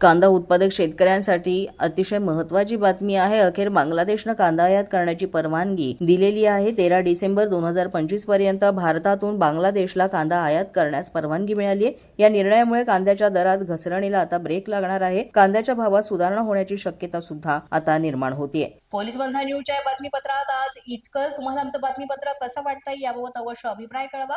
कांदा उत्पादक शेतकऱ्यांसाठी अतिशय महत्वाची बातमी आहे. अखेर बांगलादेशनं कांदा आयात करण्याची परवानगी दिलेली आहे. तेरा डिसेंबर दोन हजार पंचवीसपर्यंत भारतातून बांगलादेशला कांदा आयात करण्यास परवानगी मिळाली आहे. या निर्णयामुळे कांद्याच्या दरात घसरणीला आता ब्रेक लागणार आहे. कांद्याच्या भावात सुधारणा होण्याची शक्यता सुद्धा आता निर्माण होतीये. पोलीस बंधा न्यूजच्या बातमीपत्रात आज इतकंच. तुम्हाला आमचं बातमीपत्र कसं वाटतंय याबाबत अवश्य अभिप्राय कळवा.